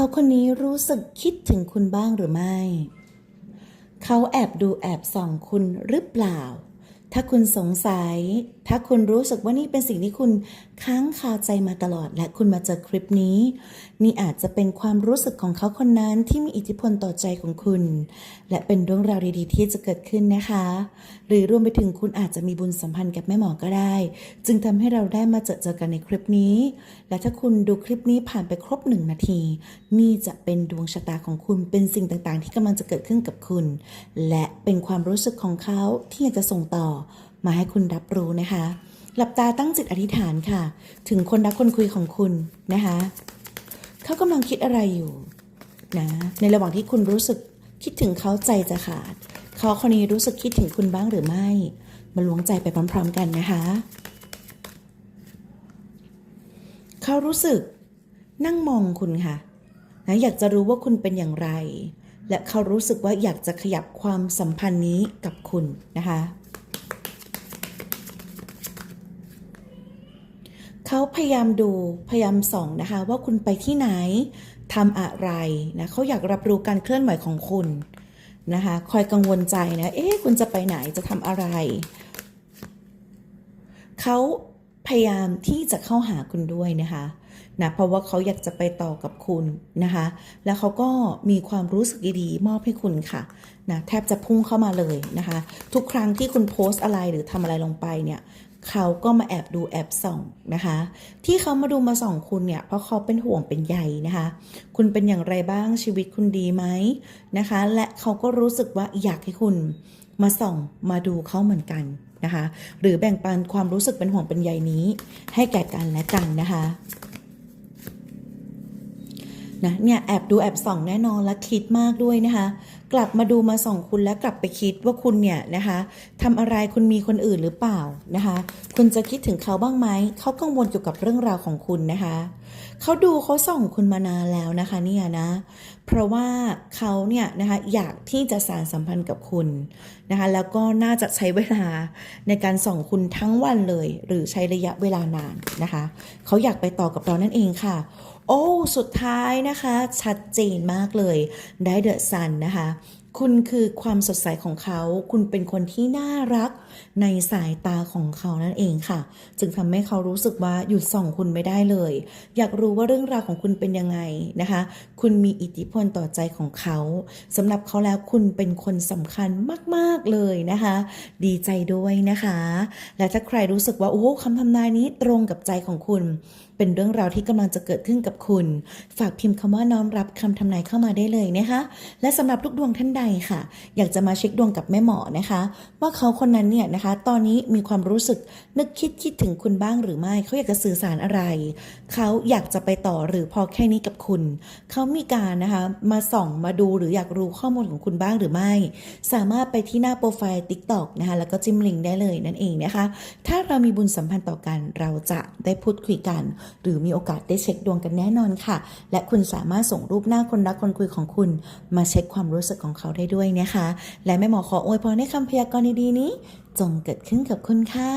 เขาคนนี้รู้สึกคิดถึงคุณบ้างหรือไม่ เขาแอบดูแอบส่องคุณหรือเปล่า ถ้าคุณสงสัย ถ้าคุณรู้สึกว่านี่เป็นสิ่งที่คุณค้างคาใจมาตลอด และคุณมาเจอคลิปนี้ นี่อาจจะเป็นความรู้สึกของเขาคนนั้นที่มีอิทธิพลต่อใจของคุณ และเป็นเรื่องราวดีๆที่จะเกิดขึ้นนะคะ หรือรวมไปถึงคุณอาจจะมีบุญสัมพันธ์กับแม่หมอก็ได้ จึงทำให้เราได้มาเจอเจอกันในคลิปนี้ และถ้าคุณดูคลิปนี้ผ่านไปครบหนึ่งนาที นี่จะเป็นดวงชะตาของคุณเป็นสิ่งต่างๆ ที่กำลังจะเกิดขึ้นกับคุณ และเป็นความรู้สึกของเขาที่อยากจะส่งต่อมาให้คุณรับรู้นะคะ หลับตาตั้งจิตอธิษฐานค่ะ ถึงคนรักคนคุยของคุณนะคะ เขากำลังคิดอะไรอยู่นะ ในระหว่างที่คุณรู้สึกคิดถึงเขาใจจะขาด เขาคนนี้รู้สึกคิดถึงคุณบ้างหรือไม่ มาล้วงใจไปพร้อม ๆ กันนะคะ เขารู้สึกนั่งมองคุณค่ะนะอยากจะรู้ว่าคุณเป็นอย่างไร และเขารู้สึกว่าอยากจะขยับความสัมพันธ์นี้กับคุณนะคะ เขาพยายามดูพยายามส่องนะคะ ว่าคุณไปที่ไหนทำอะไรนะเขาอยากรับรู้การเคลื่อนไหวของคุณนะคะคอยกังวลใจนะเอ๊ะคุณจะไปไหนจะทำอะไร เขาพยายามที่จะเข้าหาคุณด้วยนะคะนะเพราะว่าเขาอยากจะไปต่อกับคุณนะคะ แล้วเขาก็มีความรู้สึกดีๆมอบให้คุณค่ะนะแทบจะพุ่งเข้ามาเลยนะคะ ทุกครั้งที่คุณโพสต์อะไรหรือทำอะไรลงไปเนี่ยเขาก็มาแอบดูแอบส่องนะคะ ที่เขามาดูมาส่องคุณเนี่ยเพราะเขาเป็นห่วงเป็นใยนะคะ คุณเป็นอย่างไรบ้างชีวิตคุณดีไหมนะคะ และเขาก็รู้สึกว่าอยากให้คุณมาส่องมาดูเขาเหมือนกันนะคะ หรือแบ่งปันความรู้สึกเป็นห่วงเป็นใยนี้ ให้แก่กันและกันนะคะ นะเนี่ยแอบดูแอบส่องแน่นอนและคิดมากด้วยนะคะ กลับมาดูมาส่องคุณและกลับไปคิดว่าคุณเนี่ยนะคะทำอะไรคุณมีคนอื่นหรือเปล่านะคะ คุณจะคิดถึงเขาบ้างไหมเขากังวลเกี่ยวกับเรื่องราวของคุณนะคะเขาดูเขาส่องคุณมานานแล้วนะคะเนี่ยนะเพราะว่าเขาเนี่ยนะคะอยากที่จะสานสัมพันธ์กับคุณนะคะ แล้วก็น่าจะใช้เวลาในการส่องคุณทั้งวันเลย หรือใช้ระยะเวลานานนะคะเขาอยากไปต่อกับเรานั่นเองค่ะ โอ้ สุดท้ายนะคะ ชัดเจนมากเลย ได้เดอะซันนะคะ คุณคือความสดใสของเขา คุณเป็นคนที่น่ารัก ในสายตาของเขานั่นเองค่ะ จึงทำให้เขารู้สึกว่าหยุดส่องคุณไม่ได้เลย อยากรู้ว่าเรื่องราวของคุณเป็นยังไงนะคะ คุณมีอิทธิพลต่อใจของเขาสำหรับเขาแล้วคุณเป็นคนสำคัญมากๆเลยนะคะ ดีใจด้วยนะคะ และถ้าใครรู้สึกว่าโอ้คำทำนายนี้ตรงกับใจของคุณ เป็นเรื่องราวที่กำลังจะเกิดขึ้นกับคุณ ฝากพิมพ์คำว่าน้อมรับคำทำนายเข้ามาได้เลยนะคะและสำหรับทุกดวงท่านใดค่ะ อยากจะมาเช็คดวงกับแม่หมอนะคะ ว่าเขาคนนั้นเนี่ยนะคะ ตอนนี้มีความรู้สึกนึกคิดคิดถึงคุณบ้างหรือไม่ เขาอยากจะสื่อสารอะไร เขาอยากจะไปต่อหรือพอแค่นี้กับคุณ เขามีการนะคะมาส่องมาดูหรืออยากรู้ข้อมูลของคุณบ้างหรือไม่ สามารถไปที่หน้าโปรไฟล์ TikTok นะคะแล้วก็จิ้มลิงก์ได้เลยนั่นเองนะคะ ถ้าเรามีบุญสัมพันธ์ต่อกันเราจะได้พูดคุยกัน หรือมีโอกาสได้เช็คดวงกันแน่นอนค่ะ และคุณสามารถส่งรูปหน้าคนรักคนคุยของคุณ มาเช็คความรู้สึกของเขาได้ด้วยนะคะ และแม่หมอขออวยพรให้คำพยากรณ์ดีๆนี้จงเกิดขึ้นกับคุณค่ะ